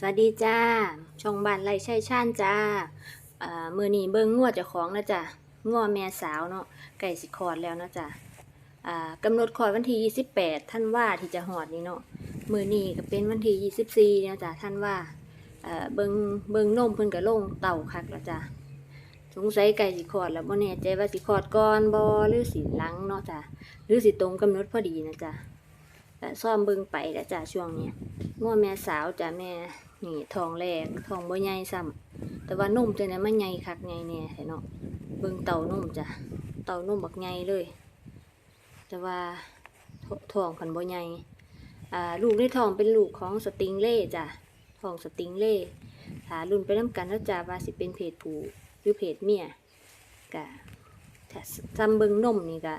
สวัสดีจ้า ช่องบ้านไรใช่ชานจ้าอ่ามือนี้เบิ่งงวดเจ้าของนะจ้ะงวแม่สาวเนาะ ไก่สิคอดแล้วนะจ้ะอ่ากำหนดคอดวันที่ 28 ท่านว่าที่จะหอดนี่เนาะ มือนี้ก็เป็นวันที่24นะจ้ะท่านว่าเอ่อเบิ่งเบิ่งนมเพิ่นก็ลงเต่าคักแล้วจ้ะ สงสัยไก่สิคอดแล้วบ่แน่ใจว่าสิคอดก่อนบ่หรือสิหลังเนาะจ้ะ หรือสิตรงกำหนดพอดีนะจ้ะแต่ซ่อมเบิ่งไปแล้วจ้ะช่วงเนี้ยงัวแม่สาวจ้ะแม่ นี่ทองแรกทองบ่ใหญ่ซ้ำแต่ว่านุ่มตัวนี้มันใหญ่คักใหญ่แน่แท้เนาะเบิ่งเต่านุ่มจ้ะเต่านมบักใหญ่เลย แต่ว่าททองคันบ่ใหญ่อ่าลูกในทองเป็นลูกของสติงเล่จ้ะทองสติงเล่ถารุ่นไปนํกันแล้วจ้ะว่าสิเป็นเพศผู้หรือเพศเมียก็ถ้าซ้ำเบิ่งนมนี่ก็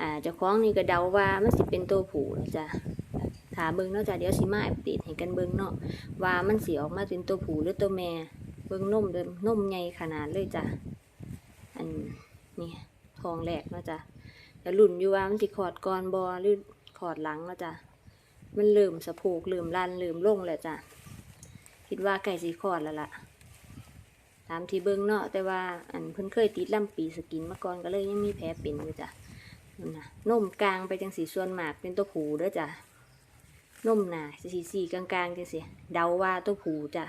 อ่าเจ้าของนี่ก็เดาว่ามันสิเป็นตัวผูนะจ้ะาเบิ่งเนาะจ้ะเดี๋ยวสิมาอัปเดตให้กันเบิ่งเนาะว่ามันสิออกมาเป็นตัวผู้หรือตัวแม่เบิ่งนมเดิมนมใหญ่ขนาดเลยจ้ะอันนี่ทองแรกเนาะจ้ะแล้วลุ่นอยู่ว่ามันสิขอดก่อนบ่หรือขอดหลังเนาะจ้ะมันเริ่มสะโพกเริ่มลันเริ่มลงแล้วจ้ะคิดว่าใกล้สิขอดแล้วล่ะตามที่เบิ่งเนาะแต่ว่าอันเพิ่นเคยติดลำปีสกินมาก่อนก็เลยยังมีแผลเป็นอยู่จ้ะนั่นนะนมกลางไปจังสีส่วนหมากเป็นตัวผูเด้อจ้ะ นมหนาสีสีกลางๆจังสิเดาว่าตัวผูจ้ะ